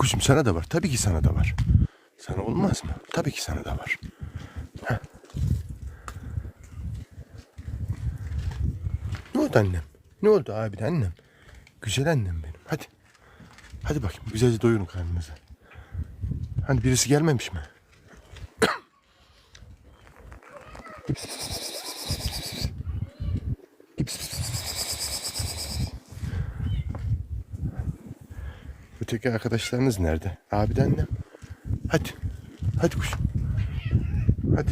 kuzum sana da var. Tabii ki sana da var. Sana olmaz mı? Tabii ki sana da var. Heh. Ne oldu annem? Ne oldu abi annem? Güzel annem benim. Hadi. Hadi bakayım güzelce doyurun karnınızı. Hani birisi gelmemiş mi? Öteki arkadaşlarınız nerede? Abi de annem. Hadi. Hadi kuşum. Hadi.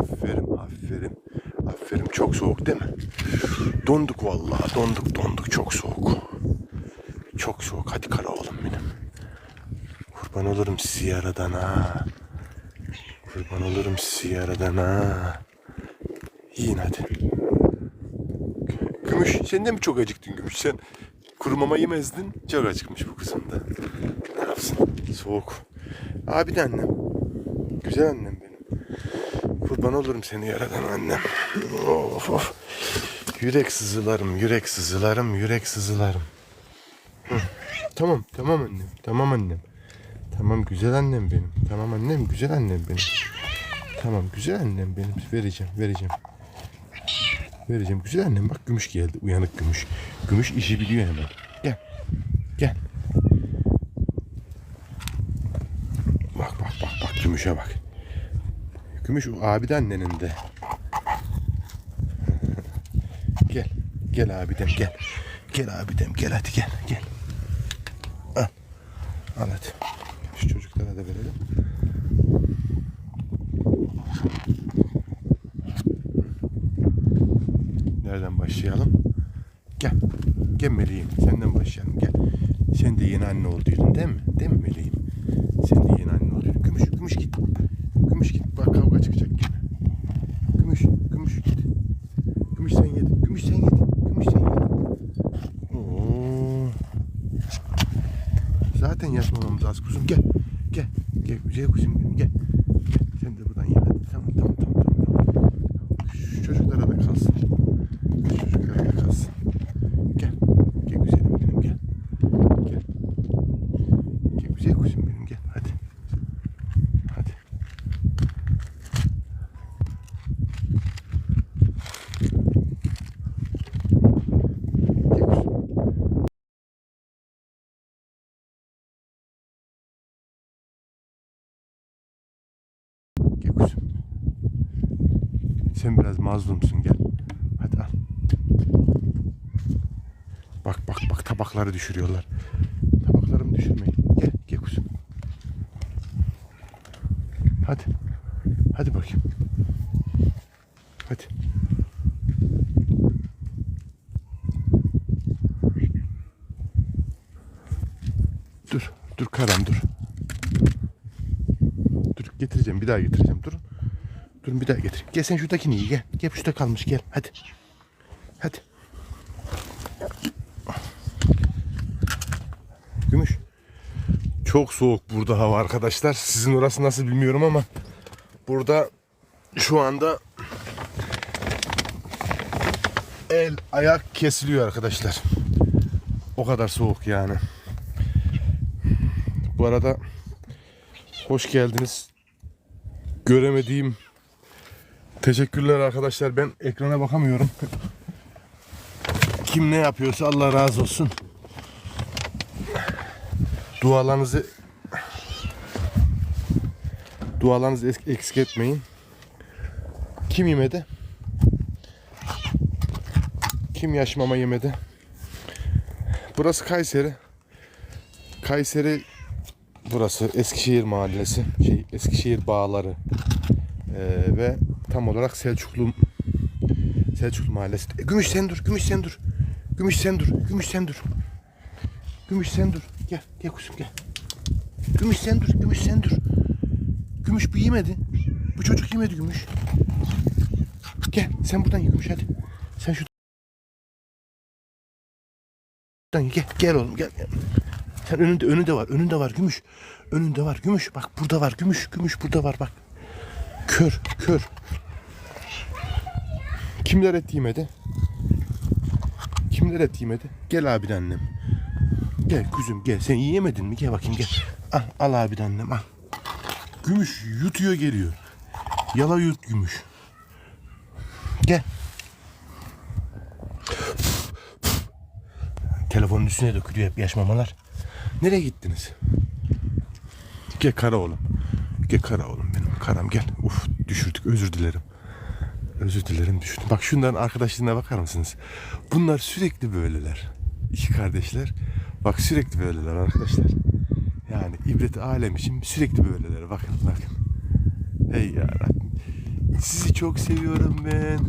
Aferin, aferin. Aferin. Çok soğuk değil mi? Donduk vallahi. Donduk, donduk. Çok soğuk. Çok soğuk. Hadi kara oğlum benim. Kurban olurum sizi yaradan ha. Kurban olurum sizi yaradan ha. Yiyin hadi. Gümüş sen de mi çok acıktın Gümüş sen? Kuru mama yemezdin. Çok acıkmış bu kızım da. Ne yapsın? Soğuk. Abi de annem. Güzel annem benim. Kurban olurum seni yaradan annem. Of of. Yürek sızılarım, yürek sızılarım, yürek sızılarım. Hı. Tamam, tamam annem. Tamam annem. Tamam güzel annem benim. Tamam annem, güzel annem benim. Tamam güzel annem benim. Vereceğim, vereceğim. Vereceğim. Güzel annem bak gümüş geldi. Uyanık gümüş. Gümüş işi biliyor hemen. Gel. Gel. Bak bak bak bak gümüşe bak. Gümüş o abi de annenin de. gel. Gel abidem gel. Gel abidem gel hadi gel gel. Al. Al hadi. Şu çocuklara da verelim. Nereden başlayalım? Gel. Gel Meleğim. Senden başlayalım. Gel. Sen de yeni anne olduydun değil mi? Değil mi Meleğim? Sen de yeni anne olduydun. Gümüş, gümüş git. Gümüş git. Bak kavga çıkacak gene. Gümüş, gümüş git. Gümüş sen yedin. Gümüş sen yedin. Gümüş sen yedin. Oo. Zaten yatmamamız az kuzum. Gel. Gel. Gel güzel kuzum. Gel. Gel. Sen de buradan ye. Hadi. Tamam tamam tamam. tamam. Şu çocuklara da kalsın. Şu çocuklara da kalsın. Gel. Gel güzelim benim gel. Gel. Gel güzel kuzum benim gel. Hadi. Hadi. Gel kuzum. Gel kuzum. Sen biraz mazlumsun gel. Hadi al. Bak bak bak tabakları düşürüyorlar. Tabaklarımı düşürmeyin. Gel gel kuzum. Hadi. Hadi bakayım. Hadi. Dur. Dur karam dur. Dur getireceğim bir daha getireceğim durun. Durun bir daha getir. Gel sen şuradakini iyi gel. Gel şurada kalmış gel hadi. Hadi. Gümüş. Çok soğuk burada hava arkadaşlar. Sizin orası nasıl bilmiyorum ama burada şu anda el ayak kesiliyor arkadaşlar. O kadar soğuk yani. Bu arada hoş geldiniz. Göremediğim teşekkürler arkadaşlar. Ben ekrana bakamıyorum. Kim ne yapıyorsa Allah razı olsun. Dualarınızı dualarınızı eksik etmeyin. Kim yemedi? Kim yaş mama yemedi? Burası Kayseri. Kayseri burası Eskişehir Mahallesi. Şey Eskişehir Bağları. Ee, ve tam olarak Selçuklu Selçuklu Mahallesi. E, Gümüş sen dur, Gümüş sen dur. Gümüş sen dur, Gümüş sen dur. Gümüş sen dur. Gel, gel kuzum gel. Gümüş sen dur, Gümüş sen dur. Gümüş bu yemedi. Bu çocuk yemedi Gümüş. Gel, sen buradan ye Gümüş hadi. Sen şuradan ye. Gel, gel oğlum gel. Sen önünde, önünde var, önünde var Gümüş. Önünde var Gümüş. Bak burada var Gümüş, Gümüş burada var bak. Kör, kör. Kimler et yemedi? Kimler et yemedi? Gel abi annem. Gel kuzum gel. Sen yiyemedin mi? Gel bakayım gel. Al, al abi annem al. Gümüş yutuyor geliyor. Yala yut gümüş. Gel. Telefonun üstüne dökülüyor hep yaş mamalar. Nereye gittiniz? Gel kara oğlum. Gel kara oğlum benim. Karam gel. Uf düşürdük özür dilerim. Özür dilerim düşürdüm. Bak şunların arkadaşlığına bakar mısınız? Bunlar sürekli böyleler. İki kardeşler. Bak sürekli böyleler arkadaşlar. Yani ibret alem için sürekli böyleler. Bakın bakın. Hey yarabbim. Sizi çok seviyorum ben.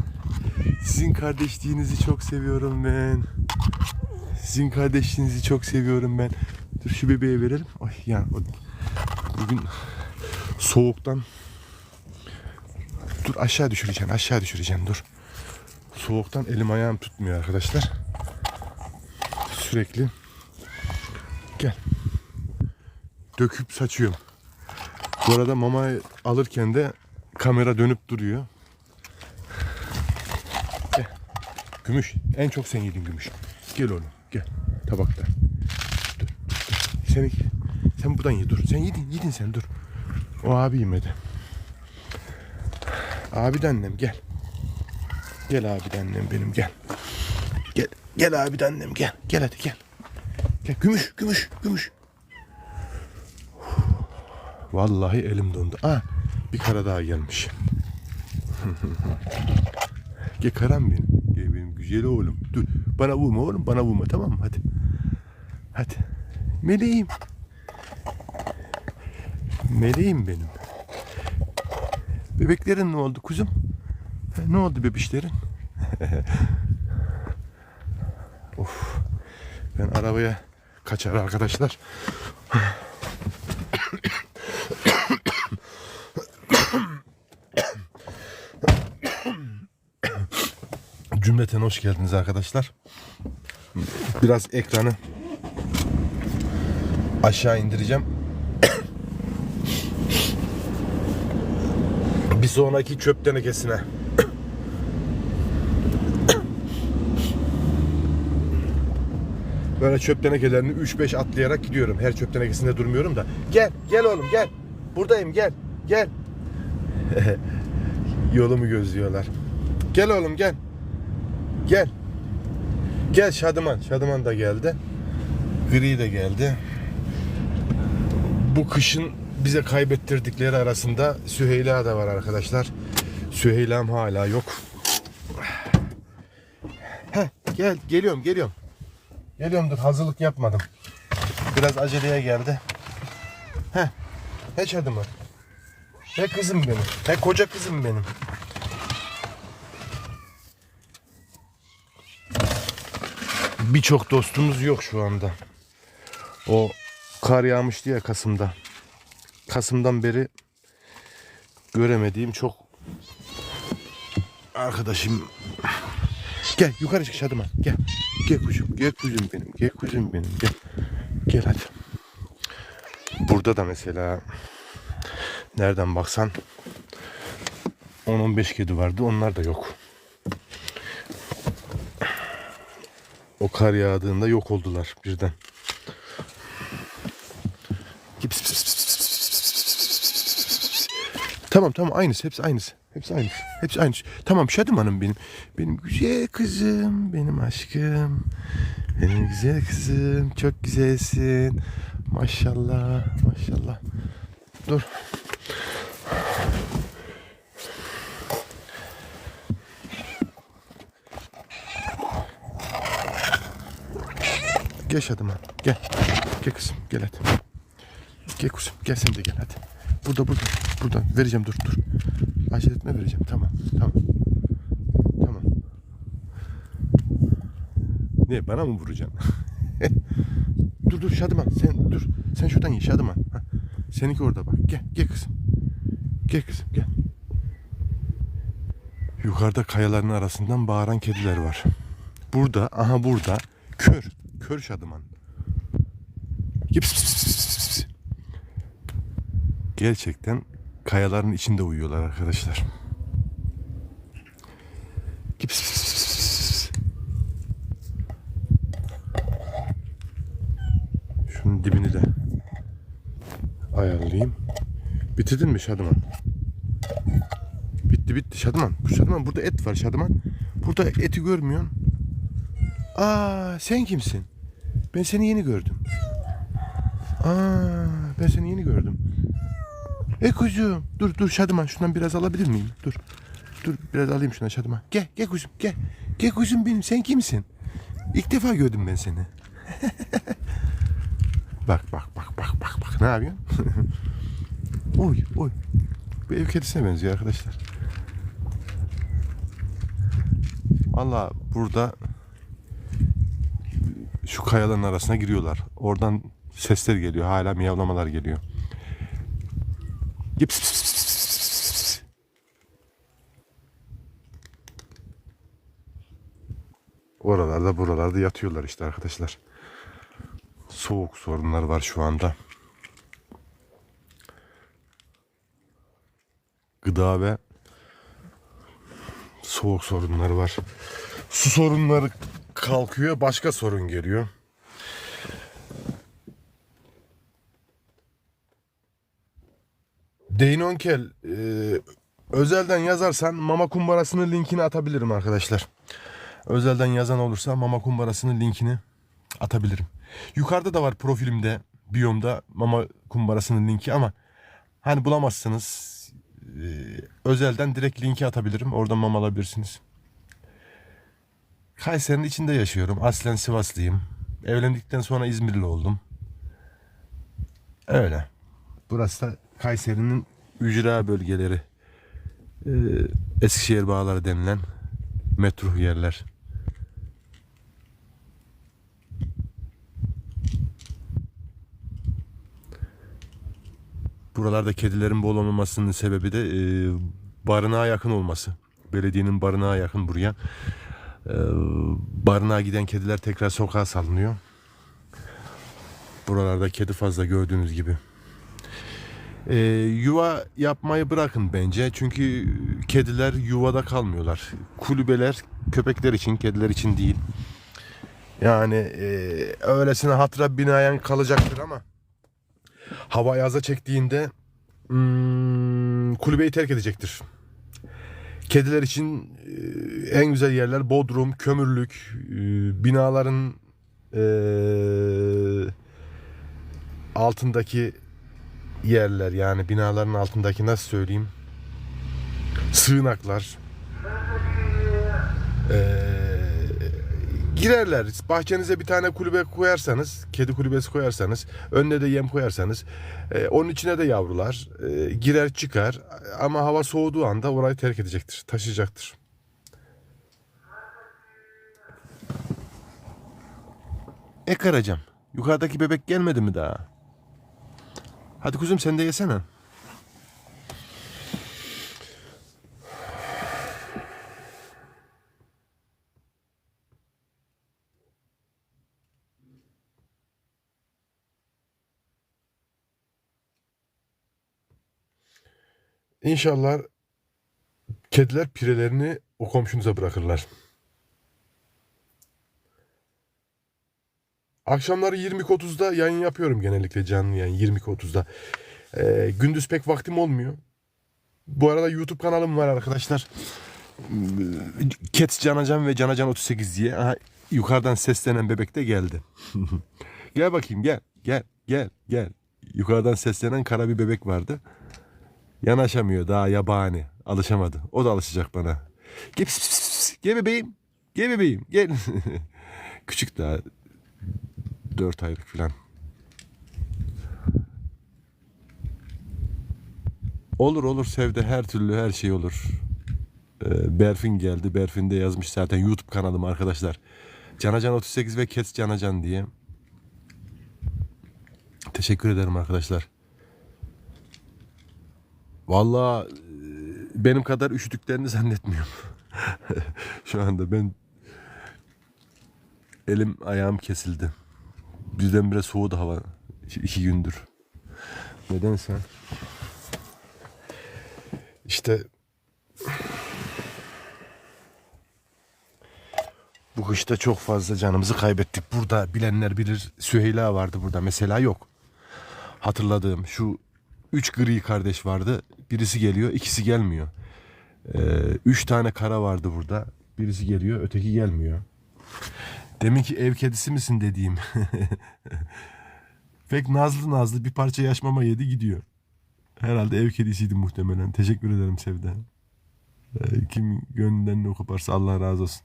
Sizin kardeşliğinizi çok seviyorum ben. Sizin kardeşliğinizi çok seviyorum ben. Dur şu bebeğe verelim. Ay yani bugün soğuktan Dur aşağı düşüreceksin aşağı düşüreceksin dur. Soğuktan elim ayağım tutmuyor arkadaşlar. Sürekli gel. Döküp saçıyorum. Bu arada mama alırken de kamera dönüp duruyor. Gel. Gümüş. En çok sen yedin gümüş. Gel oğlum. Gel. Tabakta. Dur. dur. Sen, sen buradan ye dur. Sen yedin. Yedin sen dur. O abi yemedi. Abi de annem gel. Gel abi de annem benim gel. Gel. Gel abi de annem gel. Gel hadi gel. Gel gümüş gümüş gümüş. Vallahi elim dondu. Aa bir kara daha gelmiş. Gel karam benim. Gel benim güzel oğlum. Dur. Bana vurma oğlum. Bana vurma tamam mı? Hadi. Hadi. Meleğim. Meleğim benim. Bebeklerin ne oldu kuzum? Ha, Ne oldu bebişlerin? of. Ben arabaya kaçar arkadaşlar. Cümleten hoş geldiniz arkadaşlar. Biraz ekranı aşağı indireceğim. Sonraki çöp tenekesine. Böyle çöp tenekelerini 3-5 atlayarak gidiyorum. Her çöp tenekesinde durmuyorum da. Gel, gel oğlum gel. Buradayım gel, gel. Yolumu gözlüyorlar. Gel oğlum gel. Gel. Gel Şadıman. Şadıman da geldi. Gri de geldi. Bu kışın bize kaybettirdikleri arasında Süheyla da var arkadaşlar. Süheyla'm hala yok. Heh, gel geliyorum geliyorum. Geliyorum dur hazırlık yapmadım. Biraz aceleye geldi. Heh. He çadıma. He kızım benim. He koca kızım benim. Birçok dostumuz yok şu anda. O kar yağmıştı ya Kasım'da. Kasım'dan beri göremediğim çok arkadaşım. Gel yukarı çık Şadıman. Gel. Gel kuzum. Gel kuzum benim. Gel kuzum benim. Gel. Gel hadi. Burada da mesela nereden baksan 10-15 kedi vardı. Onlar da yok. O kar yağdığında yok oldular birden. Pis, pis, pis, pis, pis, pis, pis, pis, pis, pis, pis, pis. Tamam tamam aynısı hepsi aynısı. Hepsi aynısı. Hepsi aynısı. Tamam Şadım Hanım benim. Benim güzel kızım. Benim aşkım. Benim güzel kızım. Çok güzelsin. Maşallah. Maşallah. Dur. Gel Şadım Hanım. Gel. Gel kızım. Gel hadi. Gel kuzum. Gel sen de gel hadi. Burada burada. Buradan vereceğim dur dur. Acele etme vereceğim. Tamam. Tamam. Tamam. Ne bana mı vuracaksın? dur dur Şadıman sen dur. Sen şuradan ye Şadıman. Ha. Seninki orada bak. Gel gel kızım. Gel kızım gel. Yukarıda kayaların arasından bağıran kediler var. Burada aha burada kör. Kör Şadıman. Pis, pis, pis. Gerçekten kayaların içinde uyuyorlar arkadaşlar. Pis, pis, pis. ayarlayayım. Bitirdin mi Şadıman? Bitti bitti Şadıman. Şadıman burada et var Şadıman. Burada eti görmüyorsun. Aa sen kimsin? Ben seni yeni gördüm. Aa ben seni yeni gördüm. E kuzum dur dur Şadıman şundan biraz alabilir miyim? Dur. Dur biraz alayım şuna Şadıman. Gel gel kuzum gel. Gel kuzum benim sen kimsin? İlk defa gördüm ben seni. bak bak bak bak bak bak ne yapıyorsun? oy oy. Bu ev kedisine benziyor arkadaşlar. Valla burada şu kayaların arasına giriyorlar. Oradan sesler geliyor. Hala miyavlamalar geliyor. Pis. Oralarda buralarda yatıyorlar işte arkadaşlar. Soğuk sorunlar var şu anda. Gıda ve soğuk sorunları var. Su sorunları kalkıyor, başka sorun geliyor. Deynonkel e, özelden yazarsan mama kumbarasının linkini atabilirim arkadaşlar. Özelden yazan olursa mama kumbarasının linkini atabilirim. Yukarıda da var profilimde, biyomda mama kumbarasının linki ama hani bulamazsınız e, özelden direkt linki atabilirim. Oradan mama alabilirsiniz. Kayseri'nin içinde yaşıyorum. Aslen Sivaslıyım. Evlendikten sonra İzmirli oldum. Öyle. Burası da Kayseri'nin ücra bölgeleri. Ee, Eskişehir bağları denilen metruh yerler. Buralarda kedilerin bol olmamasının sebebi de e, barınağa yakın olması. Belediyenin barınağa yakın buraya. E, barınağa giden kediler tekrar sokağa salınıyor. Buralarda kedi fazla gördüğünüz gibi. E, yuva yapmayı bırakın bence. Çünkü kediler yuvada kalmıyorlar. Kulübeler köpekler için, kediler için değil. Yani e, öylesine hatıra binayen kalacaktır ama hava yaza çektiğinde hmm, kulübeyi terk edecektir. Kediler için e, en güzel yerler Bodrum, kömürlük, e, binaların e, altındaki yerler yani binaların altındaki nasıl söyleyeyim sığınaklar Ee, girerler bahçenize bir tane kulübe koyarsanız kedi kulübesi koyarsanız önüne de yem koyarsanız e, onun içine de yavrular e, girer çıkar ama hava soğuduğu anda orayı terk edecektir taşıyacaktır. E karacam yukarıdaki bebek gelmedi mi daha? Hadi kuzum sen de yesene. İnşallah kediler pirelerini o komşunuza bırakırlar. Akşamları 20.30'da yayın yapıyorum genellikle canlı yayın 20.30'da. Ee, gündüz pek vaktim olmuyor. Bu arada YouTube kanalım var arkadaşlar. Ket Canacan ve Canacan 38 diye. Aha, yukarıdan seslenen bebek de geldi. gel bakayım gel. Gel gel gel. Yukarıdan seslenen kara bir bebek vardı. Yanaşamıyor daha yabani. Alışamadı. O da alışacak bana. Gel, pis, pis, pis. gel bebeğim. Gel bebeğim. Gel. Küçük daha. Dört aylık falan. Olur olur Sevde her türlü her şey olur. Ee, Berfin geldi. Berfin de yazmış zaten YouTube kanalım arkadaşlar. Canacan 38 ve Kes Canacan diye. Teşekkür ederim arkadaşlar. Vallahi e, benim kadar üşüdüklerini zannetmiyorum. Şu anda ben elim ayağım kesildi. Birdenbire soğudu hava. İki- gündür. Nedense. İşte bu kışta çok fazla canımızı kaybettik. Burada bilenler bilir Süheyla vardı burada. Mesela yok. Hatırladığım şu üç gri kardeş vardı. Birisi geliyor, ikisi gelmiyor. Ee, üç tane kara vardı burada. Birisi geliyor, öteki gelmiyor. Demin ki ev kedisi misin dediğim. Pek nazlı nazlı bir parça yaş mama yedi gidiyor. Herhalde ev kedisiydi muhtemelen. Teşekkür ederim Sevda. Ee, kim gönlünden ne koparsa Allah razı olsun.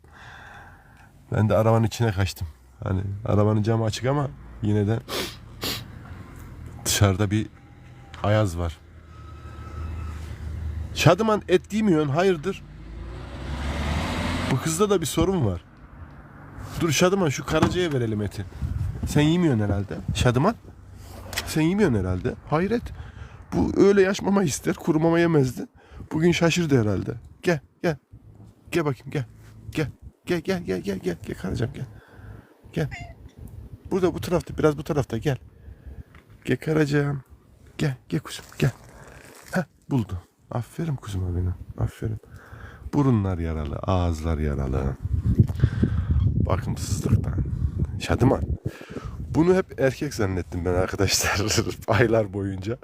Ben de arabanın içine kaçtım. Hani arabanın camı açık ama yine de dışarıda bir ayaz var. Şadıman et yemiyorsun hayırdır? Bu kızda da bir sorun var. Dur Şadıman şu karacaya verelim eti. Sen yemiyorsun herhalde. Şadıman. Sen yemiyorsun herhalde. Hayret. Bu öyle yaşmama ister. Kuru mama yemezdi. Bugün şaşırdı herhalde. Gel gel. Gel bakayım gel. Gel. Gel gel gel gel gel. Gel karacam gel. Gel. Burada bu tarafta biraz bu tarafta gel. Gel karacam. Gel gel kuzum gel. Heh buldu. Aferin kuzuma benim. Aferin. Burunlar yaralı, ağızlar yaralı. Bakımsızlıktan. Şadıman. Bunu hep erkek zannettim ben arkadaşlar aylar boyunca.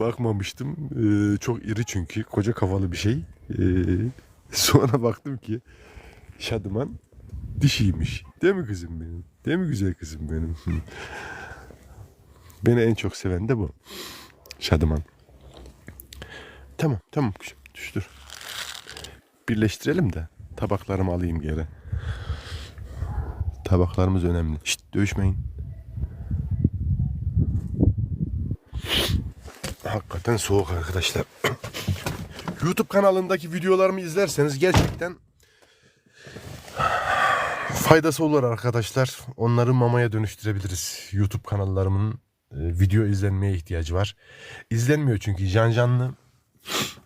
Bakmamıştım. Ee, çok iri çünkü. Koca kafalı bir şey. Ee, sonra baktım ki Şadıman dişiymiş. Değil mi kızım benim? Değil mi güzel kızım benim? Beni en çok seven de bu. Şadıman. Tamam tamam kuşum düştür. Birleştirelim de tabaklarımı alayım geri. Tabaklarımız önemli. Şşt dövüşmeyin. Hakikaten soğuk arkadaşlar. YouTube kanalındaki videolarımı izlerseniz gerçekten faydası olur arkadaşlar. Onları mamaya dönüştürebiliriz. YouTube kanallarımın e, video izlenmeye ihtiyacı var. İzlenmiyor çünkü can canlı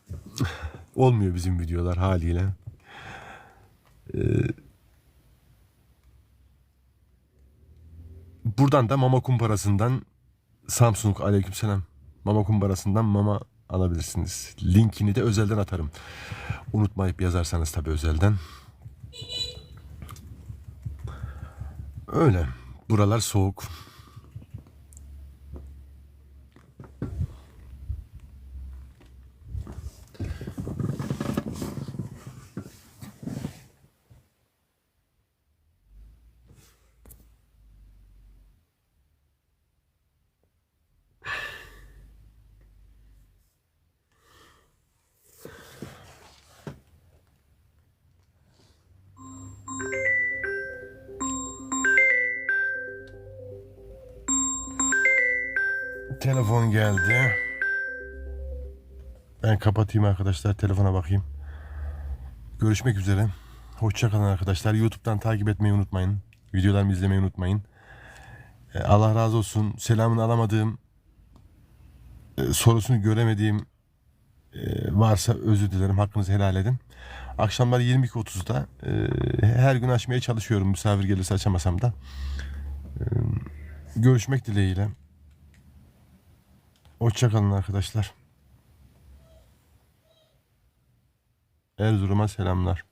olmuyor bizim videolar haliyle. Ee, buradan da mama kumparasından Samsung aleykümselam mama kumparasından mama alabilirsiniz. Linkini de özelden atarım. Unutmayıp yazarsanız tabii özelden. Öyle. Buralar soğuk. Telefon geldi. Ben kapatayım arkadaşlar. Telefona bakayım. Görüşmek üzere. Hoşçakalın arkadaşlar. YouTube'dan takip etmeyi unutmayın. Videolarımı izlemeyi unutmayın. Ee, Allah razı olsun. Selamını alamadığım, e, sorusunu göremediğim e, varsa özür dilerim. Hakkınızı helal edin. Akşamlar 22.30'da e, her gün açmaya çalışıyorum. Misafir gelirse açamasam da. E, görüşmek dileğiyle. Hoşçakalın arkadaşlar. Erzurum'a selamlar.